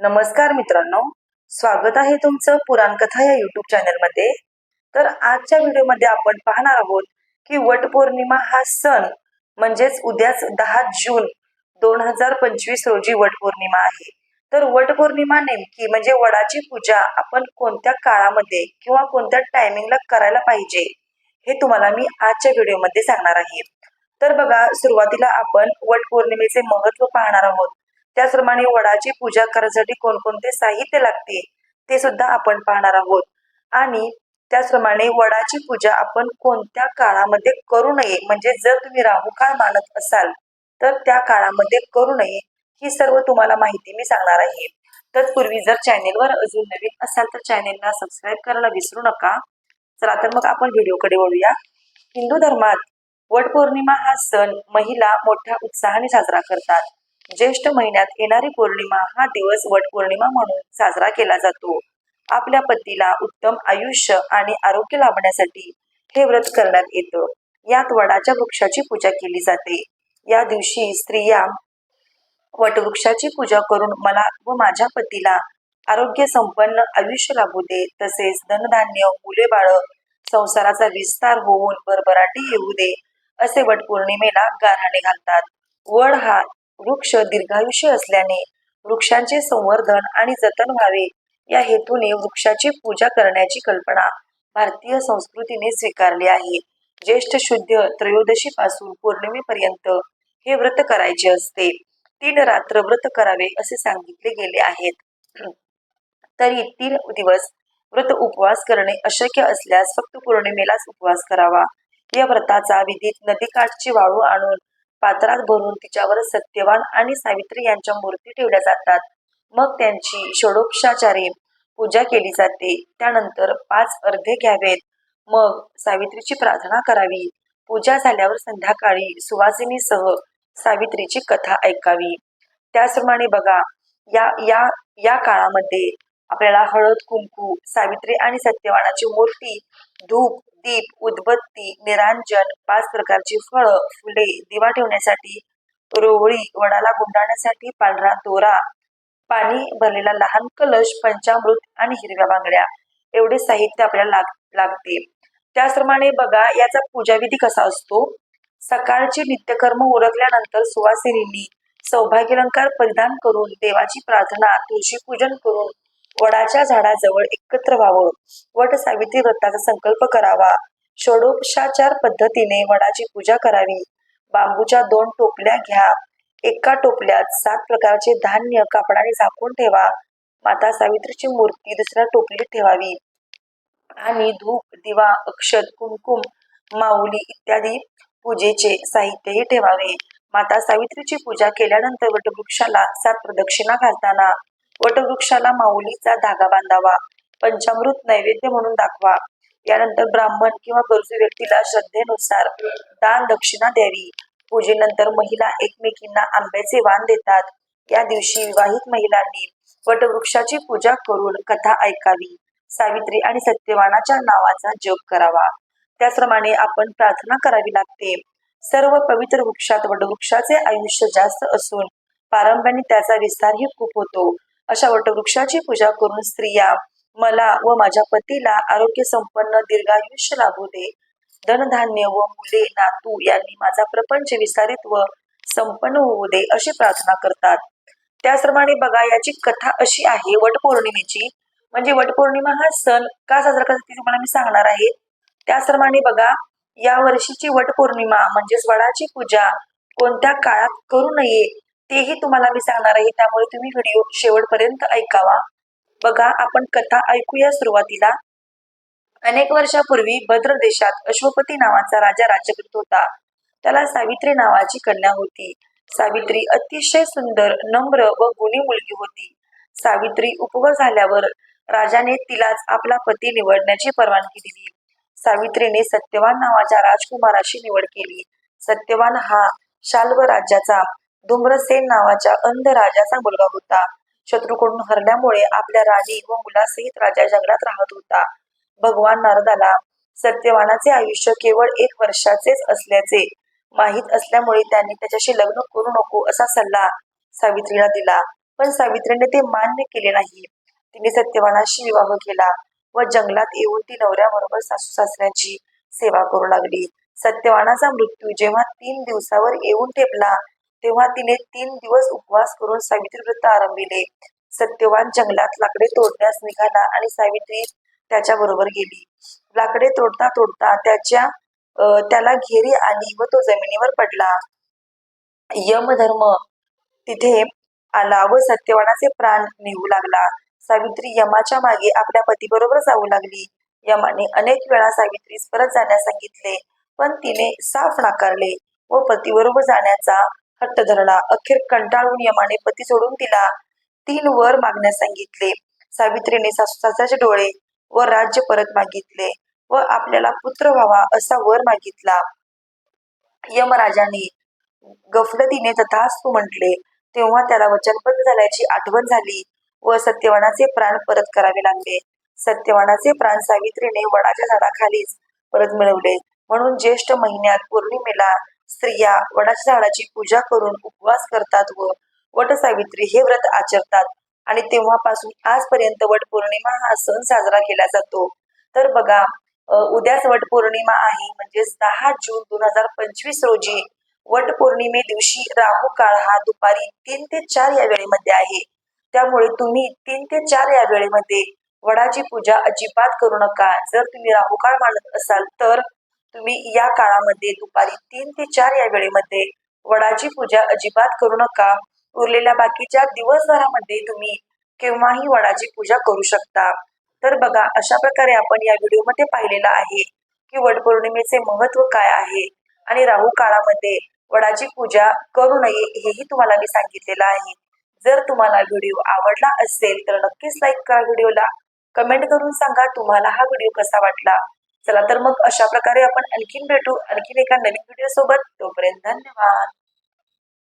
नमस्कार मित्रांनो. स्वागत आहे तुमचं पुराणकथा या युट्यूब चॅनलमध्ये तर आजच्या व्हिडिओमध्ये आपण पाहणार आहोत की वटपौर्णिमा हा सण म्हणजेच उद्याच दहा जून दोन हजार पंचवीस रोजी वटपौर्णिमा आहे. तर वटपौर्णिमा नेमकी म्हणजे वडाची पूजा आपण कोणत्या काळामध्ये किंवा कोणत्या टायमिंगला करायला पाहिजे हे तुम्हाला मी आजच्या व्हिडिओमध्ये सांगणार आहे. तर बघा सुरुवातीला आपण वटपौर्णिमेचे महत्त्व पाहणार आहोत. त्याचप्रमाणे वडाची पूजा करण्यासाठी कोणकोणते साहित्य लागते ते सुद्धा आपण पाहणार आहोत. आणि त्याचप्रमाणे वडाची पूजा आपण कोणत्या काळामध्ये करू नये म्हणजे जर तुम्ही राहू काळ मानत असाल तर त्या काळामध्ये करू नये ही सर्व तुम्हाला माहिती मी सांगणार आहे. तत्पूर्वी जर चॅनेलवर अजून नवीन असाल तर चॅनेलला सबस्क्राईब करायला विसरू नका. चला तर मग आपण व्हिडिओकडे वळूया. हिंदू धर्मात वटपौर्णिमा हा सण महिला मोठ्या उत्साहाने साजरा करतात. ज्येष्ठ महिन्यात येणारी पौर्णिमा हा दिवस वटपौर्णिमा म्हणून साजरा केला जातो. आपल्या पतीला उत्तम आयुष्य आणि आरोग्य लाभण्यासाठी हे व्रत करण्यात येतं. यात वडाच्या वृक्षाची पूजा केली जाते. या दिवशी स्त्रिया वटवृक्षाची पूजा करून मला व माझ्या पतीला आरोग्य संपन्न आयुष्य लाभू दे तसेच धनधान्य मुले बाळ संसाराचा विस्तार होऊन भरभराटी येऊ दे असे वटपौर्णिमेला गाराणे घालतात. वड हा वृक्ष दीर्घायुष्य असल्याने वृक्षांचे संवर्धन आणि जतन व्हावे या हेतूने वृक्षाची पूजा करण्याची कल्पना भारतीय संस्कृतीने स्वीकारली आहे. ज्येष्ठ शुद्ध त्रयोदशी पासून पौर्णिमेपर्यंत हे व्रत करायचे असते. तीन रात्र व्रत करावे असे सांगितले गेले आहेत. तरी तीन दिवस व्रत उपवास करणे अशक्य असल्यास फक्त पौर्णिमेलाच उपवास करावा. या व्रताचा विधीत नदीकाठची वाळू आणून पात्रात भरून तिच्यावर सत्यवान आणि सावित्री यांच्या मूर्ती ठेवल्या जातात. मग त्यांची षोडोपचारे पूजा केली जाते. त्यानंतर पाच अर्धे घ्यावेत. मग सावित्रीची प्रार्थना करावी. पूजा झाल्यावर संध्याकाळी सुवासिनीसह सावित्रीची कथा ऐकावी. त्याचप्रमाणे बघा या या या काळामध्ये आपल्याला हळद कुंकू सावित्री आणि सत्यवानाची मूर्ती धूप दीप उदबत्ती निरांजन पाच प्रकारची फळं फुले दिवा ठेवण्यासाठी रोवळी वडाला गुंडाळण्यासाठी पांढरा दोरा पाणी भरलेला लहान कलश पंचामृत आणि हिरव्या बांगड्या. एवढे साहित्य आपल्याला लाग लागते. त्याचप्रमाणे बघा याचा पूजाविधी कसा असतो? सकाळचे नित्यकर्म उरकल्यानंतर सुवासिनींनी सौभाग्यलंकार परिधान करून देवाची प्रार्थना तुळशी पूजन करून वडाच्या झाडाजवळ एकत्र व्हावं. वट सावित्री व्रताचा संकल्प करावा. षोडोपचार पद्धतीने वडाची पूजा करावी. बांबूच्या दोन टोपल्या घ्या. एका टोपल्यात सात प्रकारचे धान्य कापडाने झाकून ठेवा. माता सावित्रीची मूर्ती दुसऱ्या टोपलीत ठेवावी. आणि धूप दिवा अक्षत कुंकुम माऊली इत्यादी पूजेचे साहित्यही ठेवावे. माता सावित्रीची पूजा केल्यानंतर वटवृक्षाला सात प्रदक्षिणा घालताना वटवृक्षाला माऊलीचा धागा बांधावा पंचामृत नैवेद्य म्हणून दाखवा. यानंतर ब्राह्मण किंवा गरजू व्यक्तीला श्रद्धेनुसार दान दक्षिणा द्यावी. पूजेनंतर महिला एकमेकींना आंब्याचे वाण देतात. या दिवशी विवाहित महिलांनी वटवृक्षाची पूजा करून कथा ऐकावी. सावित्री आणि सत्यवानाच्या नावाचा जप करावा. त्याचप्रमाणे आपण प्रार्थना करावी लागते. सर्व पवित्र वृक्षात वटवृक्षाचे आयुष्य जास्त असून पारंब्याने त्याचा विस्तारही खूप होतो. अशा वटवृक्षाची पूजा करून स्त्रिया मला व माझ्या पतीला आरोग्य संपन्न दीर्घायुष्य लाभू दे. धनधान्य व मुले नातू यांनी माझा प्रपंच विस्तारित व संपन्न होऊ दे अशी प्रार्थना करतात. त्याचप्रमाणे बघा याची कथा अशी आहे वटपौर्णिमेची. म्हणजे वटपौर्णिमा हा सण का साजरा करतात तुम्हाला मी सांगणार आहे. त्याचप्रमाणे बघा या वर्षीची वटपौर्णिमा म्हणजेच वडाची पूजा कोणत्या काळात करू नये तेही तुम्हाला मी सांगणार आहे. त्यामुळे तुम्ही व्हिडिओ शेवटपर्यंत ऐकावा. बघा आपण कथा ऐकूया सुरुवातीला. अनेक वर्षापूर्वी भद्र देशात अश्वपती नावाचा राजा राज्य करत होता. त्याला सावित्री नावाची कन्या होती. सावित्री अतिशय सुंदर नम्र व गुणी मुलगी होती. सावित्री उपवर झाल्यावर राजाने तिलाच आपला पती निवडण्याची परवानगी दिली. सावित्रीने सत्यवान नावाच्या राजकुमाराशी निवड केली. सत्यवान हा शाल्व राज्याचा धूम्रसेन नावाच्या अंध राजाचा मुलगा होता. शत्रूकडून हरल्यामुळे आपल्या राणी व मुलासहित राजा जंगलात राहत होता. भगवान नारदाला सत्यवानाचे आयुष्य केवळ एक वर्षाचेच असल्याचे माहीत असल्यामुळे त्यांनी त्याच्याशी लग्न करू नको असा सल्ला सावित्रीला दिला. पण सावित्रीने ते मान्य केले नाही. तिने सत्यवानाशी विवाह केला व जंगलात येऊन ती नवऱ्याबरोबर सासू सासऱ्याची सेवा करू लागली. सत्यवानाचा मृत्यू जेव्हा तीन दिवसावर येऊन टेपला तेव्हा तिने तीन दिवस उपवास करून सावित्री व्रत आरंभिले. सत्यवान जंगलात लाकडे तोडण्यास निघाला आणि सावित्री त्याच्या बरोबर गेली. लाकडे तोडता तोडता त्याच्या त्याला घेरी आली व तो जमिनीवर पडला. यमधर्म तिथे आला व सत्यवानाचे प्राण निघू लागला. सावित्री यमाच्या मागे आपल्या पतीबरोबर जाऊ लागली. यमाने अनेक वेळा सावित्रीस परत जाण्यास सांगितले पण तिने साफ नाकारले व पतीबरोबर जाण्याचा हट्ट धरला अखेर कंटाळून यमाने पती सोडून तिला तीन वर मागण्यास सांगितले. सावित्रीने सासू सासऱ्याचे डोळे व राज्य परत मागितले व आपल्याला पुत्र व्हावा असा वर मागितला. यमराजाने गफलतीने तथास्तु म्हटले तेव्हा त्याला वचनबद्ध झाल्याची आठवण झाली व सत्यवानाचे प्राण परत करावे लागले. सत्यवानाचे प्राण सावित्रीने वडाच्या झाडाखालीच परत मिळवले. म्हणून ज्येष्ठ महिन्यात पौर्णिमेला स्त्रिया वडाच्या झाडाची पूजा करून उपवास करतात व वटसावित्री हे व्रत आचरतात. आणि तेव्हापासून आजपर्यंत वट पौर्णिमा हा सण साजरा केला जातो. तर बघा उद्याच वट पौर्णिमा आहे म्हणजेच दहा जून दोन हजार पंचवीस रोजी वट पौर्णिमे दिवशी राहू काळ हा दुपारी तीन ते चार या वेळेमध्ये आहे. त्यामुळे तुम्ही तीन ते चार या वेळेमध्ये वडाची पूजा अजिबात करू नका. जर तुम्ही राहू काळ मानत असाल तर तुम्ही या काळामध्ये दुपारी तीन ते चार या वेळेमध्ये वडाची पूजा अजिबात करू नका. उरलेल्या बाकीच्या दिवसभरामध्ये तुम्ही केव्हाही वडाची पूजा करू शकता. तर बघा अशा प्रकारे आपण या व्हिडिओमध्ये पाहिलेलं आहे की वटपौर्णिमेचे महत्त्व काय आहे आणि राहू काळामध्ये वडाची पूजा करू नये हेही तुम्हाला मी सांगितलेलं आहे. जर तुम्हाला व्हिडिओ आवडला असेल तर नक्कीच लाईक करा व्हिडिओला. कमेंट करून सांगा तुम्हाला हा व्हिडिओ कसा वाटला. चला तर मग अशा प्रकारे आपण आणखीन भेटू आणखीन एका नवीन व्हिडिओ सोबत. तोपर्यंत धन्यवाद.